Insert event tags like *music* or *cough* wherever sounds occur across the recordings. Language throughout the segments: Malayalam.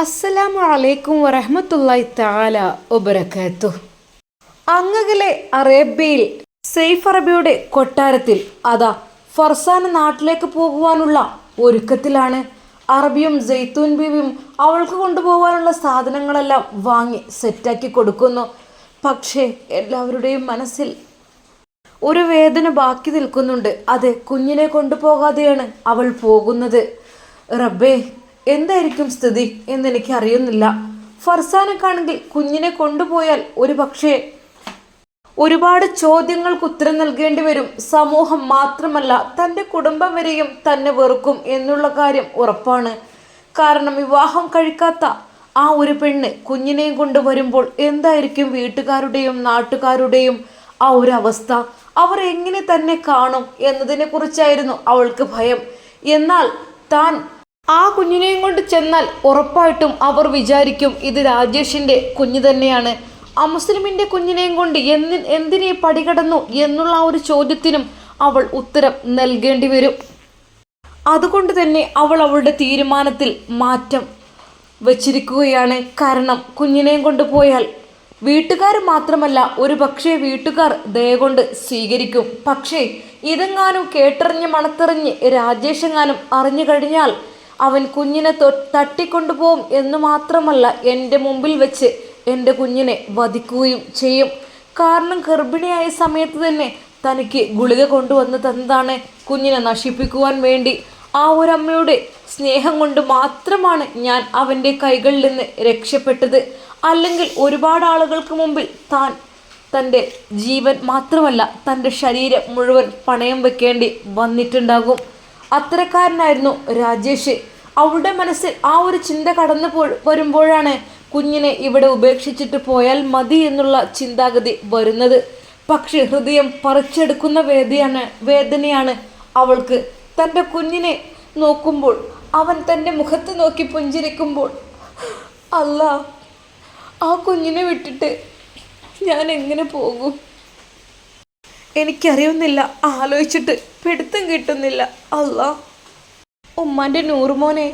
അസ്സലാമു അലൈക്കും വറഹമത്തല്ലായി താല ഒബരക്കാത്തു അങ്ങകലെ അറേബ്യയിൽ സെയ്ഫ് അറബിയുടെ കൊട്ടാരത്തിൽ അതാ ഫർസാന നാട്ടിലേക്ക് പോകുവാനുള്ള ഒരുക്കത്തിലാണ് അറബിയും ജെയ്ത്തൂൻ ബീവിയും അവൾക്ക് കൊണ്ടുപോകാനുള്ള സാധനങ്ങളെല്ലാം വാങ്ങി സെറ്റാക്കി കൊടുക്കുന്നു. പക്ഷേ എല്ലാവരുടെയും മനസ്സിൽ ഒരു വേദന ബാക്കി നിൽക്കുന്നുണ്ട്. അതെ കുഞ്ഞിനെ കൊണ്ടുപോകാതെയാണ് അവൾ പോകുന്നത്. റബ്ബേ എന്തായിരിക്കും സ്ഥിതി എന്നെനിക്ക് അറിയുന്നില്ല ഫർസാനക്കാണെങ്കിൽ കുഞ്ഞിനെ കൊണ്ടുപോയാൽ ഒരു പക്ഷേ ഒരുപാട് ചോദ്യങ്ങൾക്ക് ഉത്തരം നൽകേണ്ടി വരും. സമൂഹം മാത്രമല്ല തന്റെ കുടുംബം വരെയും തന്നെ വെറുക്കും എന്നുള്ള കാര്യം ഉറപ്പാണ്. കാരണം വിവാഹം കഴിക്കാത്ത ആ ഒരു പെണ്ണ് കുഞ്ഞിനെയും കൊണ്ട് വരുമ്പോൾ എന്തായിരിക്കും വീട്ടുകാരുടെയും നാട്ടുകാരുടെയും ആ ഒരു അവസ്ഥ? അവർ എങ്ങനെ തന്നെ കാണും എന്നതിനെ കുറിച്ചായിരുന്നു അവൾക്ക് ഭയം. എന്നാൽ താൻ ആ കുഞ്ഞിനെയും കൊണ്ട് ചെന്നാൽ ഉറപ്പായിട്ടും അവർ വിചാരിക്കും ഇത് രാജേഷിന്റെ കുഞ്ഞ് തന്നെയാണ്. അമുസ്ലിമിന്റെ കുഞ്ഞിനെയും കൊണ്ട് എന്തി എന്തിനെ പടികടന്നു എന്നുള്ള ആ ഒരു ചോദ്യത്തിനും അവൾ ഉത്തരം നൽകേണ്ടി വരും. അതുകൊണ്ട് തന്നെ അവൾ അവളുടെ തീരുമാനത്തിൽ മാറ്റം വച്ചിരിക്കുകയാണ്. കാരണം കുഞ്ഞിനെയും കൊണ്ട് പോയാൽ വീട്ടുകാർ മാത്രമല്ല ഒരു പക്ഷേ വീട്ടുകാർ ദയ കൊണ്ട് സ്വീകരിക്കും. പക്ഷേ ഇതെങ്ങാനും കേട്ടറിഞ്ഞ് മണത്തെറിഞ്ഞ് രാജേഷെങ്ങാനും അറിഞ്ഞു കഴിഞ്ഞാൽ അവൻ കുഞ്ഞിനെ തട്ടിക്കൊണ്ടുപോകും എന്ന് മാത്രമല്ല എന്റെ മുമ്പിൽ വെച്ച് എന്റെ കുഞ്ഞിനെ വധിക്കുകയും ചെയ്യും. കാരണം ഗർഭിണിയായ സമയത്ത് തന്നെ തനിക്ക് ഗുളിക കൊണ്ടുവന്ന് തന്നതാണ് കുഞ്ഞിനെ നശിപ്പിക്കുവാൻ വേണ്ടി. ആ ഒരു അമ്മയുടെ സ്നേഹം കൊണ്ട് മാത്രമാണ് ഞാൻ അവന്റെ കൈകളിൽ നിന്ന് രക്ഷപ്പെട്ടത്. അല്ലെങ്കിൽ ഒരുപാട് ആളുകൾക്ക് മുമ്പിൽ താൻ തന്റെ ജീവൻ മാത്രമല്ല തന്റെ ശരീരം മുഴുവൻ പണയം വെക്കേണ്ടി വന്നിട്ടുണ്ടാകും. അത്തരക്കാരനായിരുന്നു രാജേഷ്. അവളുടെ മനസ്സിൽ ആ ഒരു ചിന്ത കടന്നു പോ വരുമ്പോഴാണ് കുഞ്ഞിനെ ഇവിടെ ഉപേക്ഷിച്ചിട്ട് പോയാൽ മതി എന്നുള്ള ചിന്താഗതി വരുന്നത്. പക്ഷെ ഹൃദയം പറിച്ചെടുക്കുന്ന വേദയാണ് വേദനയാണ് അവൾക്ക്. തന്റെ കുഞ്ഞിനെ നോക്കുമ്പോൾ അവൻ തന്റെ മുഖത്ത് നോക്കി പുഞ്ചിരിക്കുമ്പോൾ അല്ല ആ കുഞ്ഞിനെ വിട്ടിട്ട് ഞാൻ എങ്ങനെ പോകും? എനിക്കറിയുന്നില്ല ആലോചിച്ചിട്ട് പിടുത്തം കിട്ടുന്നില്ല. അല്ല ഉമ്മാന്റെ നൂറുമോനെ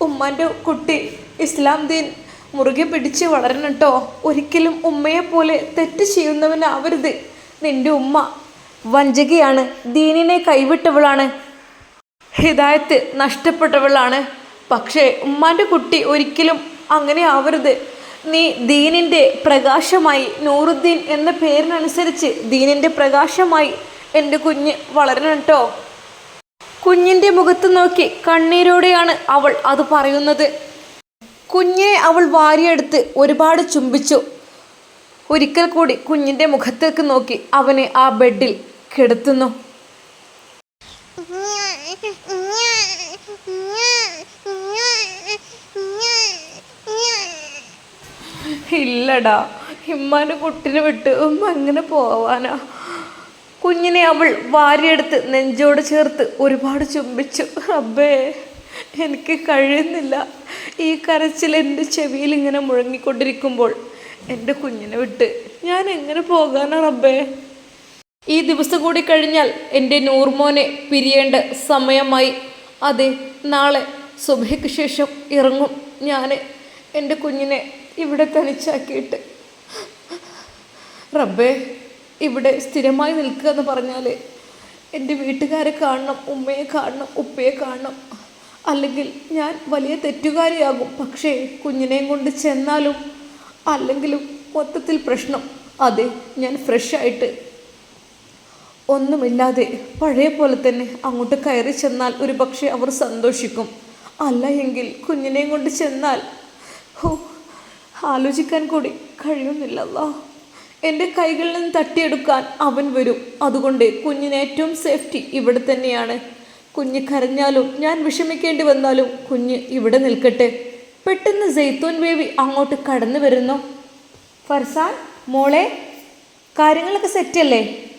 ഉമ്മാന്റെ കുട്ടി ഇസ്ലാം ദീൻ മുറുകെ പിടിച്ച് വളരണം കേട്ടോ ഒരിക്കലും ഉമ്മയെപ്പോലെ തെറ്റ് ചെയ്യുന്നവനാവരുത്. നിന്റെ ഉമ്മ വഞ്ചകയാണ് ദീനിനെ കൈവിട്ടവളാണ് ഹിദായത്ത് നഷ്ടപ്പെട്ടവളാണ്. പക്ഷേ ഉമ്മാന്റെ കുട്ടി ഒരിക്കലും അങ്ങനെ ആവരുത്. നീ ദീനിന്റെ പ്രകാശമായി നൂറുദ്ദീൻ എന്ന പേരിനനുസരിച്ച് ദീനിന്റെ പ്രകാശമായി എന്റെ കുഞ്ഞ് വളരണട്ടോ കുഞ്ഞിന്റെ മുഖത്ത് നോക്കി കണ്ണീരോടെയാണ് അവൾ അത് പറയുന്നത്. കുഞ്ഞിനെ അവൾ വാരിയെടുത്ത് ഒരുപാട് ചുംബിച്ചു. ഒരിക്കൽ കൂടി കുഞ്ഞിന്റെ മുഖത്തേക്ക് നോക്കി അവനെ ആ ബെഡിൽ കിടത്തുന്നു. *laughs* *laughs* *laughs* ഇല്ലടാ. ഇമ്മാന്റെ കുട്ടിനെ വിട്ട് ഉമ്മ എങ്ങനെ പോവാനാ? കുഞ്ഞിനെ അവൾ വാരിയെടുത്ത് നെഞ്ചോട് ചേർത്ത് ഒരുപാട് ചുംബിച്ചു. റബ്ബേ എനിക്ക് കഴിയുന്നില്ല. ഈ കരച്ചിൽ എന്റെ ചെവിയിൽ ഇങ്ങനെ മുഴങ്ങിക്കൊണ്ടിരിക്കുമ്പോൾ എന്റെ കുഞ്ഞിനെ വിട്ട് ഞാൻ എങ്ങനെ പോകാനാണ് റബ്ബേ ഈ ദിവസം കൂടി കഴിഞ്ഞാൽ എന്റെ നൂർമോനെ പിരിയേണ്ട സമയമായി. അതെ നാളെ സുബഹയ്ക്ക് ശേഷം ഇറങ്ങും ഞാൻ എന്റെ കുഞ്ഞിനെ ഇവിടെ തനിച്ചാക്കിയിട്ട്. റബ്ബേ ഇവിടെ സ്ഥിരമായി നിൽക്കുക എന്ന് പറഞ്ഞാൽ എന്റെ വീട്ടുകാരെ കാണണം ഉമ്മയെ കാണണം ഉപ്പയെ കാണണം. അല്ലെങ്കിൽ ഞാൻ വലിയ തെറ്റുകാരിയാകും. പക്ഷേ കുഞ്ഞിനെയും കൊണ്ട് ചെന്നാലും അല്ലെങ്കിലും മൊത്തത്തിൽ പ്രശ്നം. അതെ ഞാൻ ഫ്രഷായിട്ട് ഒന്നുമില്ലാതെ പഴയ പോലെ തന്നെ അങ്ങോട്ട് കയറി ചെന്നാൽ ഒരു പക്ഷേ അവർ സന്തോഷിക്കും. അല്ല എങ്കിൽ കുഞ്ഞിനെയും കൊണ്ട് ചെന്നാൽ ഹോ ആലോചിക്കാൻ കൂടി കഴിയുന്നില്ലല്ലോ. എന്റെ കൈകളിൽ നിന്ന് തട്ടിയെടുക്കാൻ അവൻ വരും. അതുകൊണ്ട് കുഞ്ഞിന് ഏറ്റവും സേഫ്റ്റി ഇവിടെ തന്നെയാണ്. കുഞ്ഞ് കരഞ്ഞാലും ഞാൻ വിഷമിക്കേണ്ടി വന്നാലും കുഞ്ഞ് ഇവിടെ നിൽക്കട്ടെ. പെട്ടെന്ന് ജെയ്ത്തൂൻ ബേബി അങ്ങോട്ട് കടന്നു വരുന്നു. ഫർസാൻ മോളെ കാര്യങ്ങളൊക്കെ സെറ്റല്ലേ.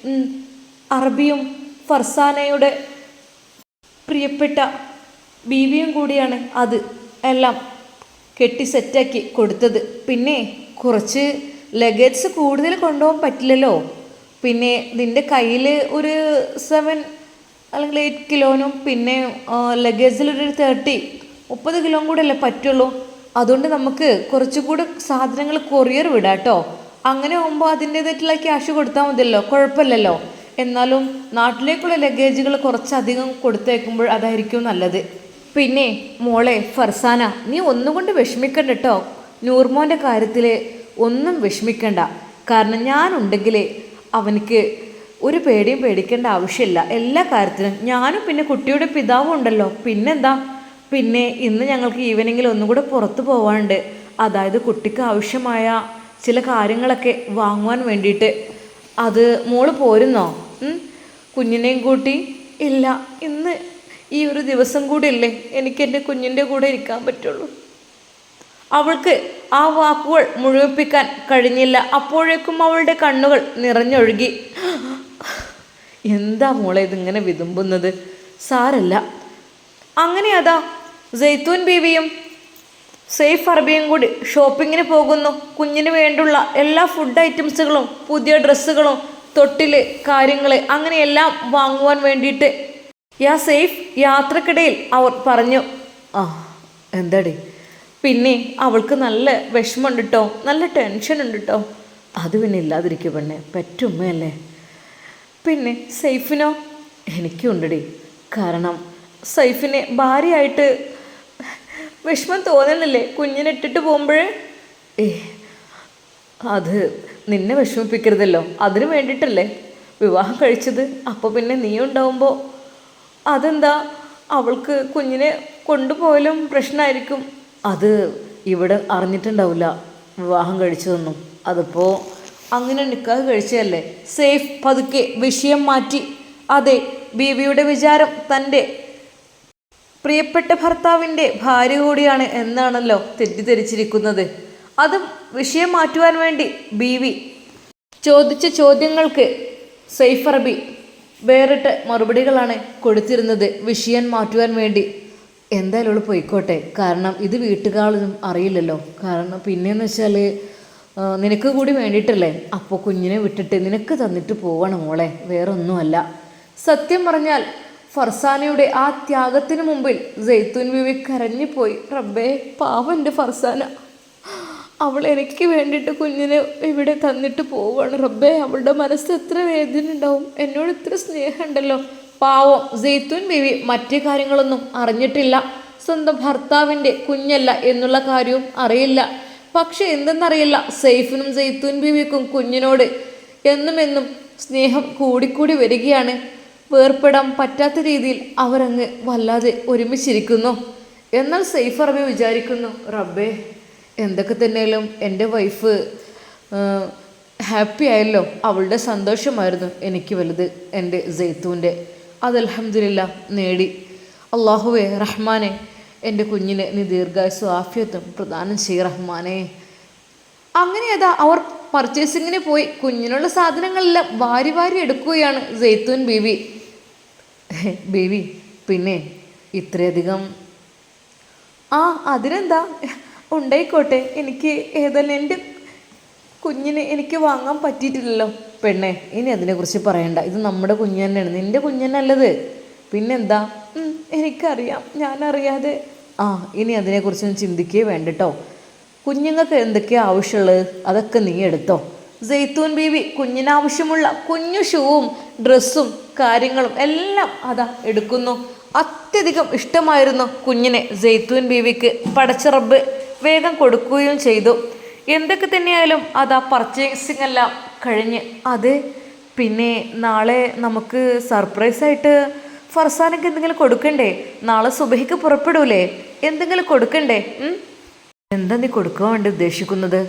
അറബിയും ഫർസാനയുടെ പ്രിയപ്പെട്ട ബീവിയും കൂടിയാണ് അത്. എല്ലാം കെട്ടി സെറ്റാക്കി കൊടുത്തത്. പിന്നെ കുറച്ച് ലഗേജ് കൂടുതൽ കൊണ്ടുപോകാൻ പറ്റില്ലല്ലോ. പിന്നെ നിന്റെ കയ്യിൽ ഒരു സെവൻ അല്ലെങ്കിൽ എയ്റ്റ് കിലോനും പിന്നെ ലഗേജിൽ ഒരു തേർട്ടി മുപ്പത് കിലോ കൂടെ അല്ലേ പറ്റുള്ളൂ. അതുകൊണ്ട് നമുക്ക് കുറച്ചുകൂടെ സാധനങ്ങൾ കൊറിയർ വിടാം കേട്ടോ അങ്ങനെ ആകുമ്പോൾ അതിന്റേതായിട്ടുള്ള ക്യാഷ് കൊടുത്താൽ മതിയല്ലോ. കുഴപ്പമില്ലല്ലോ. എന്നാലും നാട്ടിലേക്കുള്ള ലഗേജുകൾ കുറച്ചധികം കൊടുത്തേക്കുമ്പോൾ അതായിരിക്കും നല്ലത്. പിന്നെ മോളെ ഫർസാന നീ ഒന്നുകൊണ്ട് വിഷമിക്കണ്ട കേട്ടോ നൂർമോന്റെ കാര്യത്തിൽ ഒന്നും വിഷമിക്കണ്ട. കാരണം ഞാനുണ്ടെങ്കിൽ അവനക്ക് ഒരു പേടിയും പേടിക്കേണ്ട ആവശ്യമില്ല. എല്ലാ കാര്യത്തിലും ഞാനും പിന്നെ കുട്ടിയുടെ പിതാവും ഉണ്ടല്ലോ. പിന്നെന്താ? പിന്നെ ഇന്ന് ഞങ്ങൾക്ക് ഈവനിങ്ങിൽ ഒന്നും കൂടെ പുറത്തു പോകാനുണ്ട് അതായത് കുട്ടിക്ക് ആവശ്യമായ ചില കാര്യങ്ങളൊക്കെ വാങ്ങുവാൻ വേണ്ടിയിട്ട്. അത് മോൾ പോരുന്നോ? കുഞ്ഞിനെയും കൂട്ടി? ഇല്ല. ഇന്ന് ഈ ഒരു ദിവസം കൂടി ഇല്ലേ എനിക്ക് എന്റെ കുഞ്ഞിന്റെ കൂടെ ഇരിക്കാൻ പറ്റുള്ളൂ. അവൾക്ക് ആ വാക്കുകൾ മുഴുവിപ്പിക്കാൻ കഴിഞ്ഞില്ല. അപ്പോഴേക്കും അവളുടെ കണ്ണുകൾ നിറഞ്ഞൊഴുകി. എന്താ മോളെ ഇതിങ്ങനെ വിതുമ്പുന്നത്? സാരല്ല. അങ്ങനെ അതാ ജെയ്ത്തൂൻ ബീവിയും സെയ്ഫ് അറബിയും കൂടി ഷോപ്പിങ്ങിന് പോകുന്നു. കുഞ്ഞിന് വേണ്ടുള്ള എല്ലാ ഫുഡ് ഐറ്റംസുകളും പുതിയ ഡ്രസ്സുകളും തൊട്ടിൽ കാര്യങ്ങൾ അങ്ങനെയെല്ലാം വാങ്ങുവാൻ വേണ്ടിയിട്ട് യാ സേഫ് യാത്രക്കിടയിൽ അവർ പറഞ്ഞു. ആ എന്താടി? പിന്നെ അവൾക്ക് നല്ല വിഷമമുണ്ട് കേട്ടോ നല്ല ടെൻഷൻ ഉണ്ട് കേട്ടോ അത് പിന്നെ ഇല്ലാതിരിക്കും പെണ്ണെ. പറ്റുമ്മയല്ലേ? പിന്നെ സൈഫിനോ? എനിക്കും ഉണ്ടടി കാരണം സൈഫിനെ ഭാര്യയായിട്ട് വിഷമം തോന്നണില്ലേ? കുഞ്ഞിനെ ഇട്ടിട്ട് പോകുമ്പോഴേ? ഏ അത് നിന്നെ വിഷമിപ്പിക്കരുതല്ലോ. അതിനു വേണ്ടിയിട്ടല്ലേ? വിവാഹം കഴിച്ചത്. അപ്പോൾ പിന്നെ നീ ഉണ്ടാവുമ്പോൾ അതെന്താ? അവൾക്ക് കുഞ്ഞിനെ കൊണ്ടുപോയാലും പ്രശ്നമായിരിക്കും അത് ഇവിടെ അറിഞ്ഞിട്ടുണ്ടാവില്ല. വിവാഹം കഴിച്ചതൊന്നും. അതിപ്പോൾ അങ്ങനെ നിൽക്കാതെ കഴിച്ചതല്ലേ? സേഫ് പതുക്കെ വിഷയം മാറ്റി. അതെ ബീവിയുടെ വിചാരം തന്റെ പ്രിയപ്പെട്ട ഭർത്താവിന്റെ ഭാര്യ കൂടിയാണ് എന്നാണല്ലോ തെറ്റിദ്ധരിച്ചിരിക്കുന്നത്. അതും വിഷയം മാറ്റുവാൻ വേണ്ടി ബീവി ചോദിച്ച ചോദ്യങ്ങൾക്ക് സൈഫ് വേറിട്ട മറുപടികളാണ് കൊടുത്തിരുന്നത് വിഷയം മാറ്റുവാൻ വേണ്ടി. എന്തായാലും അവൾ പോയിക്കോട്ടെ. കാരണം ഇത് വീട്ടുകാളൊന്നും അറിയില്ലല്ലോ. കാരണം പിന്നെയെന്ന് വെച്ചാൽ നിനക്ക് കൂടി വേണ്ടിയിട്ടല്ലേ? അപ്പോൾ കുഞ്ഞിനെ വിട്ടിട്ട് നിനക്ക് തന്നിട്ട് പോവണം മോളെ. വേറൊന്നുമല്ല. സത്യം പറഞ്ഞാൽ ഫർസാനയുടെ ആ ത്യാഗത്തിന് മുമ്പിൽ ജെയ്ത്തൂൻ ബീവി കരഞ്ഞുപോയി. റബ്ബേ പാവന്റെ ഫർസാന. അവൾ എനിക്ക് വേണ്ടിയിട്ട് കുഞ്ഞിനെ ഇവിടെ തന്നിട്ട് പോവാണ് റബ്ബേ അവളുടെ മനസ്സ് എത്ര വേദന ഉണ്ടാവും. എന്നോട് ഇത്ര സ്നേഹമുണ്ടല്ലോ. പാവം ജെയ്ത്തൂൻ ബിവി മറ്റു കാര്യങ്ങളൊന്നും അറിഞ്ഞിട്ടില്ല. സ്വന്തം ഭർത്താവിന്റെ കുഞ്ഞല്ല എന്നുള്ള കാര്യവും അറിയില്ല. പക്ഷെ എന്തെന്നറിയില്ല. സെയ്ഫിനും ജെയ്ത്തൂൻ ബിവിക്കും കുഞ്ഞിനോട് എന്നും എന്നും സ്നേഹം കൂടിക്കൂടി വരികയാണ്. വേർപ്പെടാൻ പറ്റാത്ത രീതിയിൽ അവരങ്ങ് വല്ലാതെ ഒരുമിച്ചിരിക്കുന്നു. എന്നാൽ സെയ്ഫ് അറബി വിചാരിക്കുന്നു റബ്ബേ എന്തൊക്കെ തന്നെയാലും എന്റെ വൈഫ് ഹാപ്പി ആയല്ലോ. അവളുടെ സന്തോഷമായിരുന്നു എനിക്ക് വലുത് എന്റെ ജെയ്ത്തൂന്റെ അത് അലഹമില്ല നേടി. അള്ളാഹുവേ റഹ്മാനെ എന്റെ കുഞ്ഞിന് നീ ദീർഘായുസും ആഫിയത്തും പ്രദാനം ചെയ്യ റഹ്മാനെ. അങ്ങനെ അതാ അവർ പർച്ചേസിങ്ങിന് പോയി. കുഞ്ഞിനുള്ള സാധനങ്ങളെല്ലാം വാരി വാരി എടുക്കുകയാണ് ജെയ്ത്തൂൻ ബീവി. *laughs* ബേബി പിന്നെ ഇത്രയധികം. ആ അതിനെന്താ? ഉണ്ടായിക്കോട്ടെ. എനിക്ക് ഏതായാലും എന്റെ കുഞ്ഞിനെ എനിക്ക് വാങ്ങാൻ പറ്റിയിട്ടില്ലല്ലോ. പെണ്ണെ ഇനി അതിനെക്കുറിച്ച് പറയണ്ട. ഇത് നമ്മുടെ കുഞ്ഞ് തന്നെയാണ്. നിന്റെ കുഞ്ഞ് തന്നെയല്ലത് പിന്നെന്താ എനിക്കറിയാം. ഞാനറിയാതെ. ആ ഇനി അതിനെക്കുറിച്ചൊന്നും ചിന്തിക്കുകയേ വേണ്ട കേട്ടോ കുഞ്ഞുങ്ങൾക്ക് എന്തൊക്കെയാണ് ആവശ്യമുള്ളത്? അതൊക്കെ നീ എടുത്തോ. ജെയ്ത്തൂൻ ബീവി കുഞ്ഞിനാവശ്യമുള്ള കുഞ്ഞു ഷൂവും ഡ്രസ്സും കാര്യങ്ങളും എല്ലാം അതാ എടുക്കുന്നു. അത്യധികം ഇഷ്ടമായിരുന്നു കുഞ്ഞിനെ ജെയ്ത്തൂൻ ബീവിക്ക്. പടച്ച റബ്ബ് വേഗം കൊടുക്കുകയും ചെയ്തു. എന്തൊക്കെ തന്നെയായാലും അത് ആ പർച്ചേസിംഗ് എല്ലാം കഴിഞ്ഞ്. അത് പിന്നെ നാളെ നമുക്ക് സർപ്രൈസായിട്ട് ഫർസാനൊക്കെ എന്തെങ്കിലും കൊടുക്കണ്ടേ? നാളെ സുബഹിക്ക് പുറപ്പെടൂലേ? എന്തെങ്കിലും കൊടുക്കണ്ടേ? എന്താ നീ കൊടുക്കാൻ വേണ്ടി ഉദ്ദേശിക്കുന്നത്?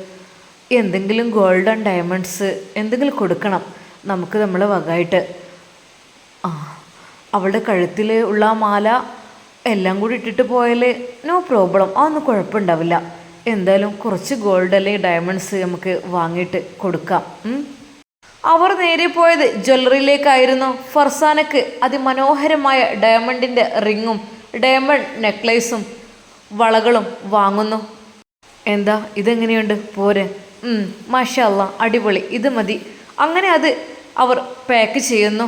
എന്തെങ്കിലും ഗോൾഡ് ആൻഡ് ഡയമണ്ട്സ് എന്തെങ്കിലും കൊടുക്കണം. നമുക്ക് നമ്മളെ വകായിട്ട് ആ അവളുടെ കഴുത്തിൽ ഉള്ള മാല എല്ലാം കൂടി ഇട്ടിട്ട് പോയാൽ നോ പ്രോബ്ലം അതൊന്നും കുഴപ്പമുണ്ടാവില്ല. എന്തായാലും കുറച്ച് ഗോൾഡ് അല്ലെങ്കിൽ ഡയമണ്ട്സ് നമുക്ക് വാങ്ങിയിട്ട് കൊടുക്കാം. അവർ നേരെ പോയത് ജ്വല്ലറിയിലേക്കായിരുന്നു ഫർസാനക്ക് അതിമനോഹരമായ ഡയമണ്ടിന്റെ റിങ്ങും ഡയമണ്ട് നെക്ലേസും വളകളും വാങ്ങുന്നു. എന്താ? ഇതെങ്ങനെയുണ്ട്? പോരെ. മാഷല്ല അടിപൊളി. ഇത് മതി. അങ്ങനെ അത് അവർ പാക്ക് ചെയ്യുന്നു.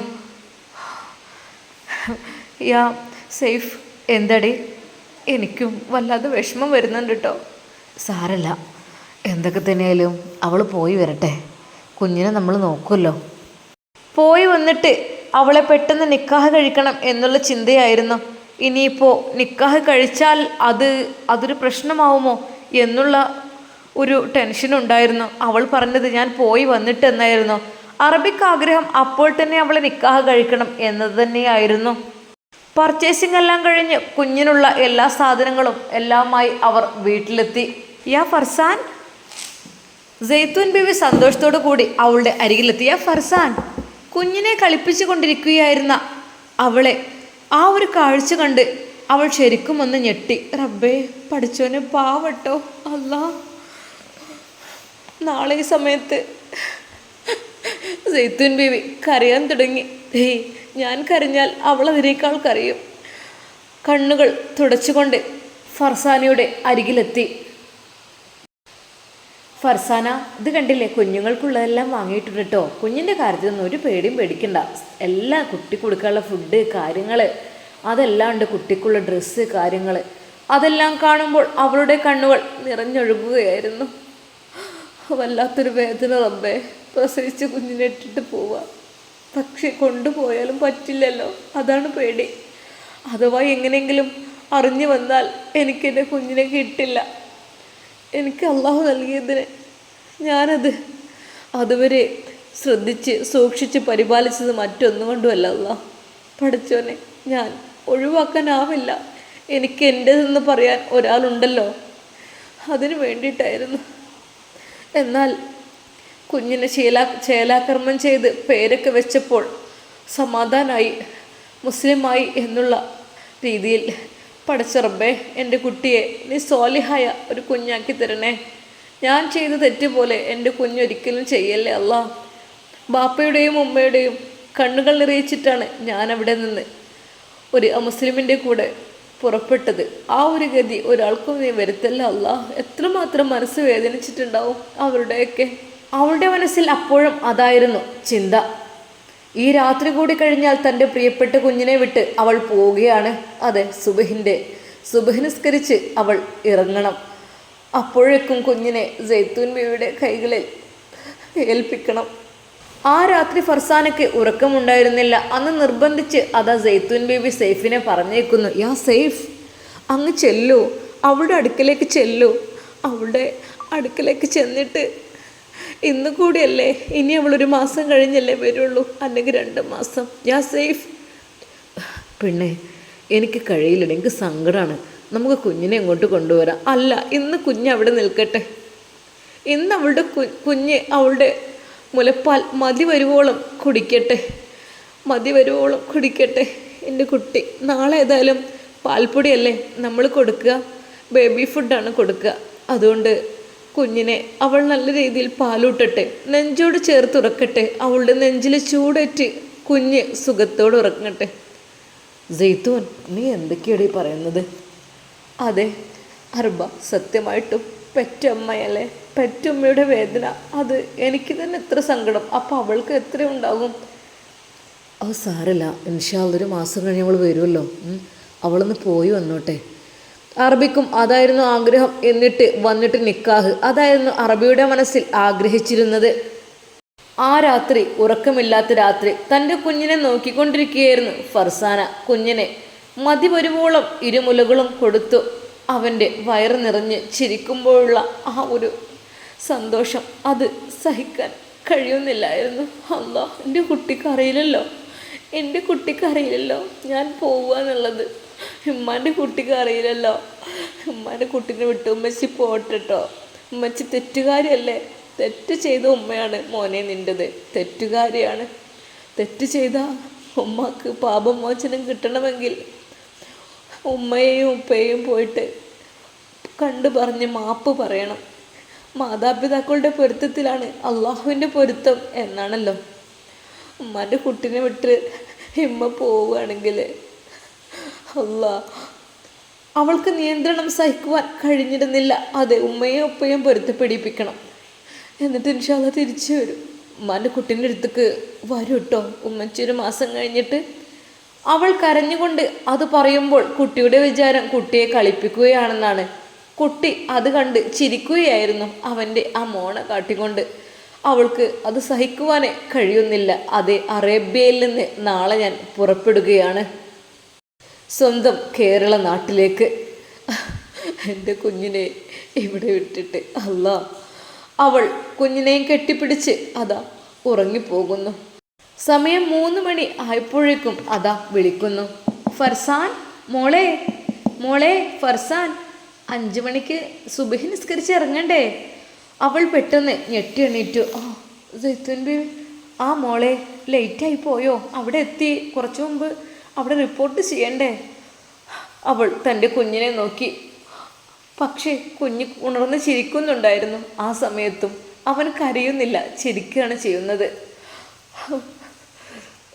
യാ സേഫ് എന്തടി? എനിക്കും വല്ലാതെ വിഷമം വരുന്നുണ്ട് കേട്ടോ സാരല്ല. എന്തൊക്കെ തന്നെയായാലും അവൾ പോയി വരട്ടെ. കുഞ്ഞിനെ നമ്മൾ നോക്കുമല്ലോ പോയി വന്നിട്ട് അവളെ പെട്ടെന്ന് നിക്കാഹ് കഴിക്കണം എന്നുള്ള ചിന്തയായിരുന്നു. ഇനിയിപ്പോൾ നിക്കാഹ് കഴിച്ചാൽ അത് അതൊരു പ്രശ്നമാവുമോ എന്നുള്ള ഒരു ടെൻഷൻ ഉണ്ടായിരുന്നു. അവൾ പറഞ്ഞത് ഞാൻ പോയി വന്നിട്ട് എന്നായിരുന്നു അറബിക് ആഗ്രഹം അപ്പോൾ തന്നെ അവളെ നിക്കാഹ് കഴിക്കണം എന്നത് തന്നെയായിരുന്നു. പർച്ചേസിംഗ് എല്ലാം കഴിഞ്ഞ് കുഞ്ഞിനുള്ള എല്ലാ സാധനങ്ങളും എല്ലാമായി അവർ വീട്ടിലെത്തി. യാ ഫർസാൻ? ജെയ്ത്തൂൻ ബിവി സന്തോഷത്തോടു കൂടി അവളുടെ അരികിലെത്തിയ ഫർസാൻ കുഞ്ഞിനെ കളിപ്പിച്ചു കൊണ്ടിരിക്കുകയായിരുന്ന അവളെ ആ ഒരു കാഴ്ച കണ്ട് അവൾ ശരിക്കും ഒന്ന് ഞെട്ടി. റബ്ബേ പഠിച്ചോനെ പാവട്ടോ. അല്ല നാളെ ഈ സമയത്ത് ജെയ്ത്തൂൻ ബീവി കരയാൻ തുടങ്ങി. ഹേയ് ഞാൻ കരഞ്ഞാൽ അവൾ അതിനേക്കാൾ കരയും. കണ്ണുകൾ തുടച്ചുകൊണ്ട് ഫർസാനയുടെ അരികിലെത്തി. ഫർസാന ഇത് കണ്ടില്ലേ? കുഞ്ഞുങ്ങൾക്കുള്ളതെല്ലാം വാങ്ങിയിട്ടുണ്ട് കേട്ടോ കുഞ്ഞിന്റെ കാര്യത്തിലൊന്നും ഒരു പേടിയും പേടിക്കണ്ട. എല്ലാ കുട്ടി കൊടുക്കാനുള്ള ഫുഡ് കാര്യങ്ങൾ അതെല്ലാം ഉണ്ട്. കുട്ടിക്കുള്ള ഡ്രസ്സ് കാര്യങ്ങൾ അതെല്ലാം കാണുമ്പോൾ അവളുടെ കണ്ണുകൾ നിറഞ്ഞൊഴുകുകയായിരുന്നു. വല്ലാത്തൊരു വേദന റബ്ബേ. പ്രസവിച്ച് കുഞ്ഞിനെ ഇട്ടിട്ട് പോവുക പക്ഷെ കൊണ്ടുപോയാലും പറ്റില്ലല്ലോ. അതാണ് പേടി. അഥവാ എങ്ങനെയെങ്കിലും അറിഞ്ഞു വന്നാൽ എനിക്കെന്റെ കുഞ്ഞിനെ കിട്ടില്ല. എനിക്ക് അള്ളാഹു നൽകിയതിന് ഞാനത് അതുവരെ ശ്രദ്ധിച്ച് സൂക്ഷിച്ച് പരിപാലിച്ചത് മറ്റൊന്നും കൊണ്ടുമല്ല അള്ളാഹ് പഠിച്ചോനെ ഞാൻ ഒഴിവാക്കാനാവില്ല. എനിക്ക് എന്റെതെന്ന് പറയാൻ ഒരാളുണ്ടല്ലോ. അതിന് വേണ്ടിയിട്ടായിരുന്നു. എന്നാൽ കുഞ്ഞിനെ ശീലാ ചേലാകർമ്മം ചെയ്ത് പേരൊക്കെ വെച്ചപ്പോൾ സമാധാനായി മുസ്ലിമായി എന്നുള്ള രീതിയിൽ പടച്ചിറബേ എന്റെ കുട്ടിയെ നീ സോലിഹായ ഒരു കുഞ്ഞാക്കി തരണേ. ഞാൻ ചെയ്ത തെറ്റ് പോലെ എന്റെ കുഞ്ഞൊരിക്കലും ചെയ്യല്ലേ അല്ല. ബാപ്പയുടെയും ഉമ്മയുടെയും കണ്ണുകൾ നിറയിച്ചിട്ടാണ് ഞാൻ അവിടെ നിന്ന് ഒരു അമുസ്ലിമിന്റെ കൂടെ പുറപ്പെട്ടത്. ആ ഒരു ഗതി ഒരാൾക്കും നീ വരുത്തല്ല അല്ല. എത്രമാത്രം മനസ്സ് വേദനിച്ചിട്ടുണ്ടാവും അവരുടെയൊക്കെ. അവളുടെ മനസ്സിൽ അപ്പോഴും അതായിരുന്നു ചിന്ത. ഈ രാത്രി കൂടി കഴിഞ്ഞാൽ തന്റെ പ്രിയപ്പെട്ട കുഞ്ഞിനെ വിട്ട് അവൾ പോവുകയാണ്. അതെ സുബഹിന്റെ സുബഹ് നിസ്കരിച്ച് അവൾ ഇറങ്ങണം. അപ്പോഴേക്കും കുഞ്ഞിനെ ജയ്തൂൻ ബീവിയുടെ കൈകളിൽ ഏൽപ്പിക്കണം. ആ രാത്രി ഫർസാനയ്ക്ക് ഉറക്കമുണ്ടായിരുന്നില്ല. അന്ന് നിർബന്ധിച്ച് അതാ ജെയ്ത്തൂൻ ബേബി സേഫിനെ പറഞ്ഞേക്കുന്നു. യാ സേഫ് അങ്ങ് ചെല്ലു. അവളുടെ അടുക്കലേക്ക് ചെല്ലു. അവളുടെ അടുക്കലേക്ക് ചെന്നിട്ട് ഇന്ന് കൂടിയല്ലേ? ഇനി ഒരു മാസം കഴിഞ്ഞല്ലേ വരുള്ളൂ. അല്ലെങ്കിൽ രണ്ട് മാസം. ഞാൻ സേഫ് പിന്നെ എനിക്ക് കഴിയില്ല എനിക്ക് സങ്കടമാണ് നമുക്ക് കുഞ്ഞിനെ ഇങ്ങോട്ട് കൊണ്ടുവരാം? അല്ല ഇന്ന് കുഞ്ഞ് അവിടെ നിൽക്കട്ടെ. ഇന്ന് അവളുടെ കുഞ്ഞ് അവളുടെ മുലപ്പാൽ മതി വരുവോളം കുടിക്കട്ടെ. മതി വരുവോളം കുടിക്കട്ടെ. എന്റെ കുട്ടി നാളെ ഏതായാലും പാൽപ്പൊടിയല്ലേ നമ്മൾ കൊടുക്കുക? ബേബി ഫുഡാണ് കൊടുക്കുക. അതുകൊണ്ട് കുഞ്ഞിനെ അവൾ നല്ല രീതിയിൽ പാലൂട്ടട്ടെ നെഞ്ചോട് ചേർത്തുറക്കട്ടെ അവളുടെ നെഞ്ചിൽ ചൂടേറ്റ് കുഞ്ഞ് സുഖത്തോട് ഉറങ്ങട്ടെ. ജെയ്ത്തൂൻ നീ എന്തൊക്കെയാണ് ഈ പറയുന്നത്? അതെ അർബ സത്യമായിട്ടും പെറ്റമ്മയല്ലേ? പെറ്റമ്മയുടെ വേദന അത് എനിക്ക് തന്നെ എത്ര സങ്കടം. അപ്പോൾ അവൾക്ക് എത്ര ഉണ്ടാകും അവ സാരല്ല ഇൻഷാല്ല ഒരു മാസം കഴിഞ്ഞ് അവൾ വരുമല്ലോ. അവളൊന്ന് പോയി വന്നോട്ടെ. അറബിക്കും അതായിരുന്നു ആഗ്രഹം എന്നിട്ട് വന്നിട്ട് നിക്കാഹ്. അതായിരുന്നു അറബിയുടെ മനസ്സിൽ ആഗ്രഹിച്ചിരുന്നത്. ആ രാത്രി ഉറക്കമില്ലാത്ത രാത്രി തന്റെ കുഞ്ഞിനെ നോക്കിക്കൊണ്ടിരിക്കുകയായിരുന്നു ഫർസാന. കുഞ്ഞിനെ മതി വരുവോളം ഇരുമുലകളും കൊടുത്തു. അവന്റെ വയറ് നിറഞ്ഞ് ചിരിക്കുമ്പോഴുള്ള ആ ഒരു സന്തോഷം അത് സഹിക്കാൻ കഴിയുന്നില്ലായിരുന്നു. അല്ല എന്റെ കുട്ടിക്കറിയില്ലല്ലോ എന്റെ കുട്ടിക്കറിയില്ലല്ലോ ഞാൻ പോവുക എന്നുള്ളത് ഉമ്മാന്റെ കുട്ടിക്ക് അറിയില്ലല്ലോ. ഉമ്മാന്റെ കുട്ടീനെ വിട്ടു ഉമ്മച്ചി പോട്ടെട്ടോ. ഉമ്മച്ചി തെറ്റുകാരിയല്ലേ? തെറ്റ് ചെയ്ത ഉമ്മയാണ് മോനെ നിന്റെത് തെറ്റുകാരിയാണ്. തെറ്റ് ചെയ്ത ഉമ്മക്ക് പാപമോചനം കിട്ടണമെങ്കിൽ ഉമ്മയെയും ഉപ്പയെയും പോയിട്ട് കണ്ടു പറഞ്ഞ് മാപ്പ് പറയണം. മാതാപിതാക്കളുടെ പൊരുത്തത്തിലാണ് അള്ളാഹുവിന്റെ പൊരുത്തം എന്നാണല്ലോ. ഉമ്മാന്റെ കുട്ടീനെ വിട്ട് ഇമ്മ പോവുകയാണെങ്കിൽ അല്ലാ അവൾക്ക് നിയന്ത്രണം സഹിക്കുവാൻ കഴിഞ്ഞിരുന്നില്ല. അതെ ഉമ്മയും ഉപ്പയും പൊരുത്തപ്പെടിപ്പിക്കണം എന്നിട്ട് ഇൻഷാല്ല തിരിച്ചു വരും. ഉമ്മാന്റെ കുട്ടീന്റെ അടുത്തേക്ക് വരും കേട്ടോ ഉമ്മച്ചി ഒരു മാസം കഴിഞ്ഞിട്ട് അവൾ കരഞ്ഞുകൊണ്ട് അത് പറയുമ്പോൾ കുട്ടിയുടെ വിചാരം കുട്ടിയെ കളിപ്പിക്കുകയാണെന്നാണ്. കുട്ടി അത് കണ്ട് ചിരിക്കുകയായിരുന്നു അവന്റെ ആ മോണ കാട്ടിക്കൊണ്ട്. അവൾക്ക് അത് സഹിക്കുവാനേ കഴിയുന്നില്ല. അതേ അറേബ്യയിൽ നിന്ന് നാളെ ഞാൻ പുറപ്പെടുകയാണ്. സ്വന്തം കേരള നാട്ടിലേക്ക്. എന്റെ കുഞ്ഞിനെ ഇവിടെ വിട്ടിട്ട്. അല്ല അവൾ കുഞ്ഞിനെയും കെട്ടിപ്പിടിച്ച് അതാ ഉറങ്ങിപ്പോകുന്നു. സമയം മൂന്ന് മണി ആയപ്പോഴേക്കും അതാ വിളിക്കുന്നു. ഫർസാൻ മോളെ മോളെ ഫർസാൻ. അഞ്ചു മണിക്ക് സുബഹി നിസ്കരിച്ച് ഇറങ്ങണ്ടേ? അവൾ പെട്ടെന്ന് ഞെട്ടി എണീറ്റു. ആ ജയ്ത്തുൻ ബി ആ മോളെ ലേറ്റായി പോയോ? അവിടെ എത്തി. കുറച്ചു മുമ്പ് അവിടെ റിപ്പോർട്ട് ചെയ്യണ്ടേ? അവൾ തന്റെ കുഞ്ഞിനെ നോക്കി. പക്ഷേ കുഞ്ഞ് ഉണർന്ന് ചിരിക്കുന്നുണ്ടായിരുന്നു. ആ സമയത്തും അവൻ കരയുന്നില്ല. ചിരിക്കുകയാണ് ചെയ്യുന്നത്.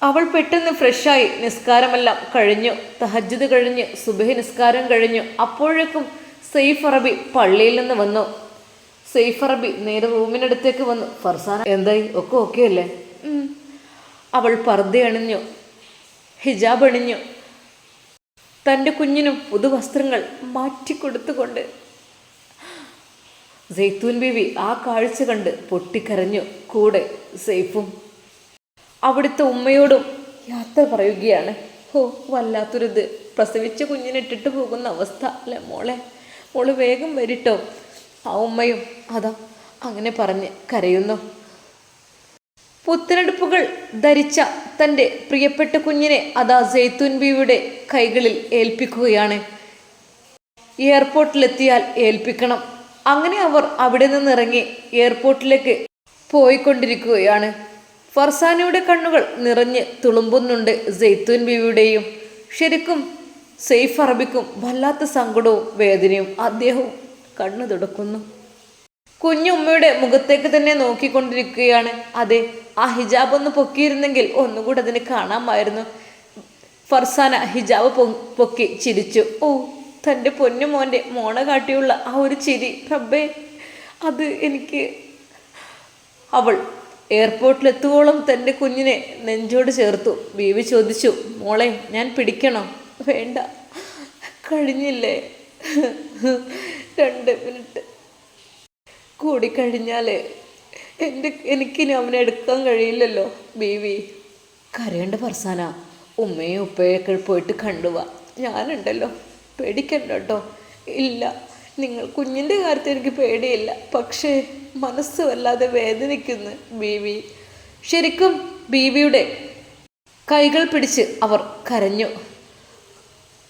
അവൾ പെട്ടെന്ന് ഫ്രഷായി നിസ്കാരമെല്ലാം കഴിഞ്ഞു. തഹജ്ജുദ് കഴിഞ്ഞ്. സുബഹി നിസ്കാരം കഴിഞ്ഞു. അപ്പോഴേക്കും സെയ്ഫ് അറബി പള്ളിയിൽ നിന്ന് വന്നു. സെയ്ഫ് അറബി നേരെ റൂമിനടുത്തേക്ക് വന്നു. ഫർസാന എന്തായി? ഒക്കെ ഓക്കെ അല്ലേ? അവൾ പർദ്ദ അണിഞ്ഞു ഹിജാബ് അണിഞ്ഞു. തന്റെ കുഞ്ഞിനും പുതുവസ്ത്രങ്ങൾ മാറ്റിക്കൊടുത്തുകൊണ്ട് സൈത്തൂൻ ബീവി ആ കാഴ്ച കണ്ട് പൊട്ടിക്കരഞ്ഞു. കൂടെ സെയ്ഫും അവിടുത്തെ ഉമ്മയോടും യാത്ര പറയുകയാണ് ഓ വല്ലാത്തൊരിത്. പ്രസവിച്ച കുഞ്ഞിനെ ഇട്ടിട്ട് പോകുന്ന അവസ്ഥ അല്ലേ മോളെ? മോൾ വേഗം വരിട്ടോ? ആ ഉമ്മയും അതാ അങ്ങനെ പറഞ്ഞ് കരയുന്നു. പുത്തനെടുപ്പുകൾ ധരിച്ച തന്റെ പ്രിയപ്പെട്ട കുഞ്ഞിനെ അതാ ജെയ്ത്തൂൻ ബീവിയുടെ കൈകളിൽ ഏൽപ്പിക്കുകയാണ്. എയർപോർട്ടിലെത്തിയാൽ ഏൽപ്പിക്കണം. അങ്ങനെ അവർ അവിടെ നിന്നിറങ്ങി എയർപോർട്ടിലേക്ക് പോയിക്കൊണ്ടിരിക്കുകയാണ്. ഫർസാനയുടെ കണ്ണുകൾ നിറഞ്ഞ് തുളുമ്പുന്നുണ്ട് ജെയ്ത്തൂൻ ബീവിയുടെയും. ശരിക്കും സെയ്ഫ് അറബിക്കും വല്ലാത്ത സങ്കടവും വേദനയും അദ്ദേഹവും കണ്ണു തുടക്കുന്നു കുഞ്ഞുമ്മയുടെ മുഖത്തേക്ക് തന്നെ നോക്കിക്കൊണ്ടിരിക്കുകയാണ്. അതെ ആ ഹിജാബ് ഒന്ന് പൊക്കിയിരുന്നെങ്കിൽ ഒന്നുകൂടെ അതിന് കാണാമായിരുന്നു. ഫർസാന ഹിജാബ് പൊക്കി ചിരിച്ചു. ഓ തന്റെ പൊന്നുമോന്റെ മോണ കാട്ടിയുള്ള ആ ഒരു ചിരി റബ്ബേ അത് എനിക്ക് അവൾ എയർപോർട്ടിലെത്തുവോളം തന്റെ കുഞ്ഞിനെ നെഞ്ചോട് ചേർത്തു. ബീവി ചോദിച്ചു മോളെ ഞാൻ പിടിക്കണോ? വേണ്ട കഴിഞ്ഞില്ലേ? രണ്ട് മിനിറ്റ്. കൂടിക്കഴിഞ്ഞാൽ എന്റെ എനിക്കിനി അവനെ എടുക്കാൻ കഴിയില്ലല്ലോ ബീവി. കരയേണ്ട ഫർസാന. ഉമ്മയും ഉപ്പയൊക്കെ പോയിട്ട് കണ്ടുവാ. ഞാനുണ്ടല്ലോ. പേടിക്കണ്ട കേട്ടോ. ഇല്ല നിങ്ങൾ കുഞ്ഞിന്റെ കാര്യത്തിൽ എനിക്ക് പേടിയില്ല. പക്ഷേ മനസ്സ് വല്ലാതെ വേദനിക്കുന്നു ബീവി. ശരിക്കും ബീവിയുടെ കൈകൾ പിടിച്ച് അവർ കരഞ്ഞു.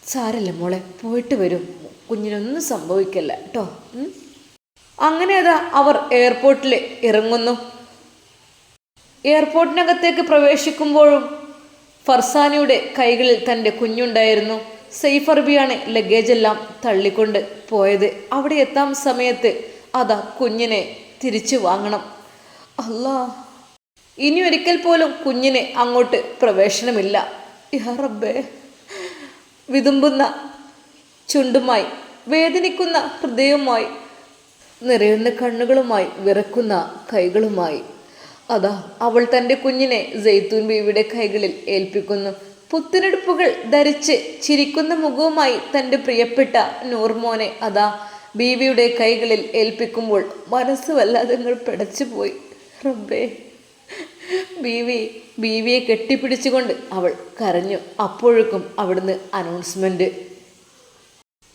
സാരല്ല മോളെ പോയിട്ട് വരും. കുഞ്ഞിനൊന്നും സംഭവിക്കല്ല കേട്ടോ? അങ്ങനെ അതാ അവർ എയർപോർട്ടിൽ ഇറങ്ങുന്നു. എയർപോർട്ടിനകത്തേക്ക് പ്രവേശിക്കുമ്പോഴും ഫർസാനിയുടെ കൈകളിൽ തന്റെ കുഞ്ഞുണ്ടായിരുന്നു. സെയ്ഫ് അറബിയാണ് ലഗേജ് എല്ലാം തള്ളിക്കൊണ്ട് പോയത്. അവിടെ എത്താൻ സമയത്ത് അതാ കുഞ്ഞിനെ തിരിച്ചു വാങ്ങണം. അല്ലാ ഇനി ഒരിക്കൽ പോലും കുഞ്ഞിന് അങ്ങോട്ട് പ്രവേശനമില്ല. യാ റബ്ബേ. വിതുമ്പുന്ന ചുണ്ടുമായി വേദനിക്കുന്ന ഹൃദയവുമായി നിറയുന്ന കണ്ണുകളുമായി വിറക്കുന്ന കൈകളുമായി. അതാ അവൾ തന്റെ കുഞ്ഞിനെ ജെയ്ത്തൂൻ ബീവിയുടെ കൈകളിൽ ഏൽപ്പിക്കുന്നു. പുത്തനെടുപ്പുകൾ ധരിച്ച് ചിരിക്കുന്ന മുഖവുമായി തന്റെ പ്രിയപ്പെട്ട നൂർമോനെ അതാ ബീവിയുടെ കൈകളിൽ ഏൽപ്പിക്കുമ്പോൾ മനസ്സ് വല്ലാതെ നിങ്ങൾ പിടച്ചുപോയി. റബ്ബേ. ബീവി ബീവിയെ കെട്ടിപ്പിടിച്ചുകൊണ്ട് അവൾ കരഞ്ഞു. അപ്പോഴേക്കും അവിടുന്ന് അനൗൺസ്മെന്റ്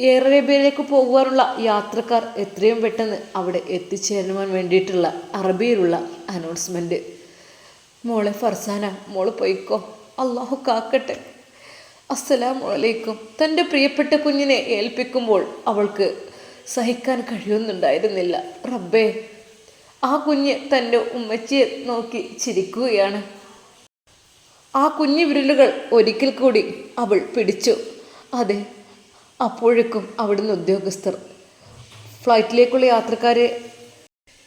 അറേബ്യയിലേക്ക് പോകുവാനുള്ള യാത്രക്കാർ എത്രയും പെട്ടെന്ന് അവിടെ എത്തിച്ചേരുവാൻ വേണ്ടിയിട്ടുള്ള അറബിയിലുള്ള അനൗൺസ്മെന്റ് മോളെ ഫർസാന മോൾ പോയിക്കോ. അള്ളാഹു കാക്കട്ടെ. അസ്സലാമു അലൈക്കും. തന്റെ പ്രിയപ്പെട്ട കുഞ്ഞിനെ ഏൽപ്പിക്കുമ്പോൾ അവൾക്ക് സഹിക്കാൻ കഴിയുന്നുണ്ടായിരുന്നില്ല. റബ്ബേ ആ കുഞ്ഞ് തന്റെ ഉമ്മച്ചിയെ നോക്കി ചിരിക്കുകയാണ്. ആ കുഞ്ഞു വിരലുകൾ ഒരിക്കൽ കൂടി അവൾ പിടിച്ചു. അതെ അപ്പോഴേക്കും അവിടുന്ന് ഉദ്യോഗസ്ഥർ ഫ്ലൈറ്റിലേക്കുള്ള യാത്രക്കാരെ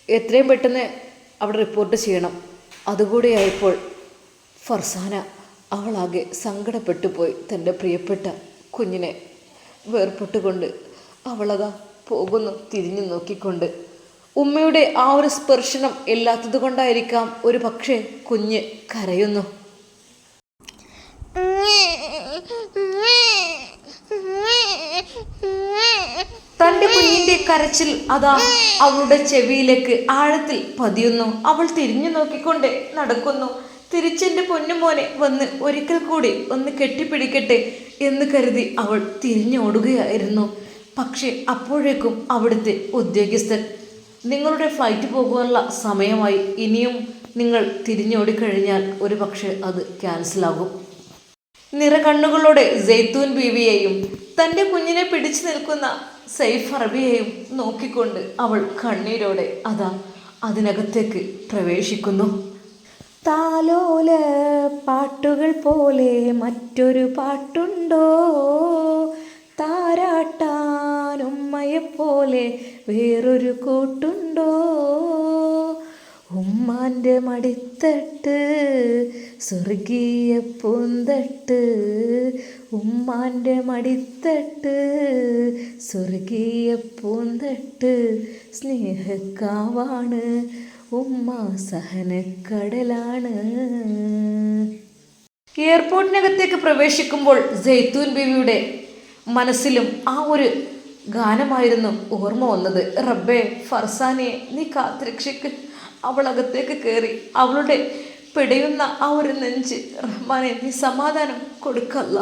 എത്രയും പെട്ടെന്ന് അവിടെ റിപ്പോർട്ട് ചെയ്യണം. അതുകൂടിയായപ്പോൾ ഫർസാന അവളാകെ സങ്കടപ്പെട്ടു പോയി. തന്റെ പ്രിയപ്പെട്ട കുഞ്ഞിനെ വേർപെട്ടുകൊണ്ട് അവളതാ പോകുന്നു തിരിഞ്ഞു നോക്കിക്കൊണ്ട്. ഉമ്മയുടെ ആ ഒരു സ്പർശനം ഇല്ലാത്തത് കൊണ്ടായിരിക്കാം ഒരു പക്ഷേ കുഞ്ഞ് കരയുന്നു. തന്റെ കുഞ്ഞിന്റെ കരച്ചിൽ അതാ അവളുടെ ചെവിയിലേക്ക് ആഴത്തിൽ പതിയുന്നു. അവൾ തിരിഞ്ഞു നോക്കിക്കൊണ്ട് നടക്കുന്നു. തിരിച്ചെന്റെ പൊന്നുമോനെ വന്ന് ഒരിക്കൽ കൂടി ഒന്ന് കെട്ടിപ്പിടിക്കട്ടെ എന്ന് കരുതി അവൾ തിരിഞ്ഞോടുകയായിരുന്നു പക്ഷെ അപ്പോഴേക്കും അവിടുത്തെ ഉദ്യോഗസ്ഥൻ നിങ്ങളുടെ ഫ്ലൈറ്റ് പോകാനുള്ള സമയമായി. ഇനിയും നിങ്ങൾ തിരിഞ്ഞോടിക്കഴിഞ്ഞാൽ ഒരു പക്ഷേ അത് ക്യാൻസലാകും നിറകണ്ണുകളോടെ ജെയ്ത്തൂൻ ബീവിയെയും തന്റെ കുഞ്ഞിനെ പിടിച്ചു നിൽക്കുന്ന സൈഫ് അറബിയെയും നോക്കിക്കൊണ്ട് അവൾ കണ്ണീരോടെ അതാ അതിനകത്തേക്ക് പ്രവേശിക്കുന്നു. താലോല പാട്ടുകൾ പോലെ മറ്റൊരു പാട്ടുണ്ടോ? താരാട്ടാൻ ഉമ്മയെപ്പോലെ വേറൊരു കൂട്ടുണ്ടോ? ഉമ്മാന്റെ മടിത്തട്ട് സ്വർഗീയ പൂന്തട്ട്. ഉമ്മാന്റെ മടിത്തട്ട് സ്വർഗീയ പൂന്തട്ട്. സ്നേഹക്കാവാണ് ഉമ്മ സഹനക്കടലാണ്. എയർപോർട്ടിനകത്തേക്ക് പ്രവേശിക്കുമ്പോൾ ജയ്തൂൻ ബീവിയുടെ മനസ്സിലും ആ ഒരു ഗാനമായിരുന്നു ഓർമ്മ വന്നത്. റബ്ബേ ഫർസാനെ നീ കാത്തിരക്ഷിക്ക്. അവൾ അകത്തേക്ക് കയറി അവളുടെ പിടയുന്ന ആ ഒരു നെഞ്ച് റഹ്മാനെ നീ സമാധാനം കൊടുക്കല്ല.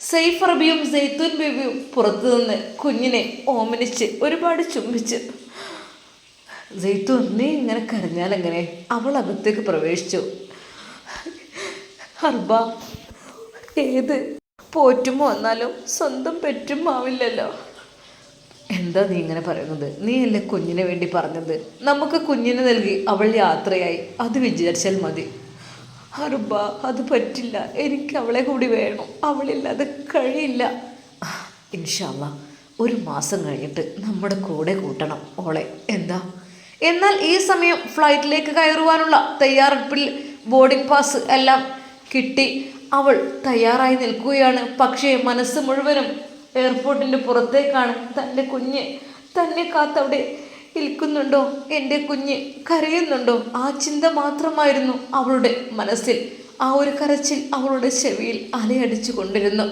സെയ്ഫ് അറബിയും ജെയ്ത്തൂൻ ബീബിയും പുറത്തു നിന്ന് കുഞ്ഞിനെ ഓമനിച്ച് ഒരുപാട് ചുംബിച്ച് ജെയ്ത്തൂൻ നീ ഇങ്ങനെ കരഞ്ഞാൽ എങ്ങനെ? അവൾ അകത്തേക്ക് പ്രവേശിച്ചു. ഹർബ ഏത്? പോറ്റുമോ? വന്നാലും സ്വന്തം പെറ്റും ആവില്ലല്ലോ. എന്താ നീ ഇങ്ങനെ പറയുന്നത്? നീ അല്ലേ കുഞ്ഞിനെ വേണ്ടി പറഞ്ഞത്. നമുക്ക് കുഞ്ഞിനെ നൽകി അവൾ യാത്രയായി. അത് വിചാരിച്ചാൽ മതി. അറുബ അത് പറ്റില്ല. എനിക്ക് അവളെ കൂടി വേണം. അവളില്ലാതെ കഴിയില്ല. ഇൻഷാല്ല ഒരു മാസം കഴിഞ്ഞിട്ട് നമ്മുടെ കൂടെ കൂട്ടണം ഓളെ എന്താ? എന്നാൽ ഈ സമയം ഫ്ലൈറ്റിലേക്ക് കയറുവാനുള്ള തയ്യാറെടുപ്പിൽ ബോർഡിംഗ് പാസ് എല്ലാം കിട്ടി. അവൾ തയ്യാറായി നിൽക്കുകയാണ്. പക്ഷേ മനസ്സ് മുഴുവനും എയർപോർട്ടിന്റെ പുറത്തേക്കാണ് തന്റെ കുഞ്ഞ്. തന്നെ കാത്തവിടെ ഇരിക്കുന്നുണ്ടോ? എന്റെ കുഞ്ഞ് കരയുന്നുണ്ടോ? ആ ചിന്ത മാത്രമായിരുന്നു അവളുടെ മനസ്സിൽ. ആ ഒരു കരച്ചിൽ അവളുടെ ചെവിയിൽ അലയടിച്ചു കൊണ്ടിരുന്നു.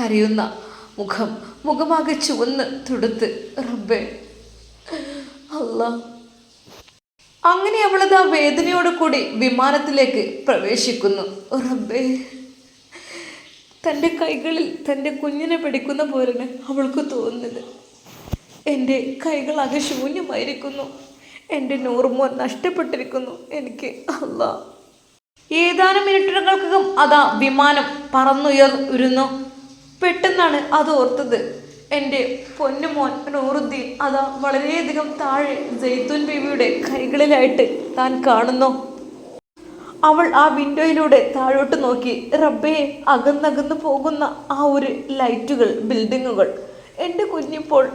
കരയുന്ന മുഖം മുഖമാകെ ചുവന്ന് തുടുത്ത് റബ്ബേ അല്ല. അങ്ങനെ അവളത് ആ വേദനയോടുകൂടി വിമാനത്തിലേക്ക് പ്രവേശിക്കുന്നു. റബ്ബേ. തന്റെ കൈകളിൽ തന്റെ കുഞ്ഞിനെ പിടിക്കുന്ന പോലെയാണ് അവൾക്ക് തോന്നുന്നത്. എന്റെ കൈകളാകെ ശൂന്യമായിരിക്കുന്നു. എന്റെ നോർമോ നഷ്ടപ്പെട്ടിരിക്കുന്നു. എനിക്ക് അല്ല ഏതാനും മിനിറ്റുകൾക്കകം അതാ വിമാനം പറന്നുയർന്നു. പെട്ടെന്നാണ് അത് ഓർത്തത്. എന്റെ പൊന്നുമോൻ നൂറുദ്ദീൻ അതാ വളരെയധികം താഴെ ജെയ്ത്തൂൻ ബീവിയുടെ കൈകളിലായിട്ട് താൻ കാണുന്നു. അവൾ ആ വിൻഡോയിലൂടെ താഴോട്ട് നോക്കി. റബ്ബേ അകന്നകന്ന് പോകുന്ന ആ ഒരു ലൈറ്റുകൾ ബിൽഡിങ്ങുകൾ എന്റെ കുഞ്ഞിപ്പോൾ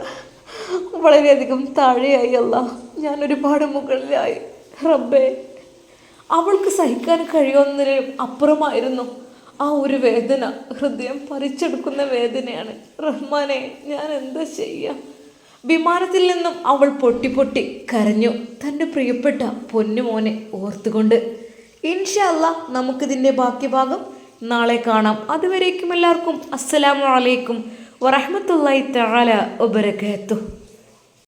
വളരെയധികം താഴെയായി അല്ല. ഞാൻ ഒരുപാട് മുകളിലായി. റബ്ബേ അവൾക്ക് സഹിക്കാൻ കഴിയുന്നതിനും അപ്പുറമായിരുന്നു ആ ഒരു വേദന. ഹൃദയം പറിച്ചെടുക്കുന്ന വേദനയാണ്. റഹ്മാനെ ഞാൻ എന്താ ചെയ്യുക വിമാനത്തിൽ നിന്നും അവൾ പൊട്ടി പൊട്ടി കരഞ്ഞു. തന്റെ പ്രിയപ്പെട്ട പൊന്നുമോനെ ഓർത്തുകൊണ്ട് ഇൻഷല്ല നമുക്കിതിന്റെ ബാക്കി ഭാഗം നാളെ കാണാം. അതുവരേക്കും എല്ലാവർക്കും അസ്സലാമു അലൈക്കും വറഹമത്തല്ലായി തആല വബറകാതുഹു.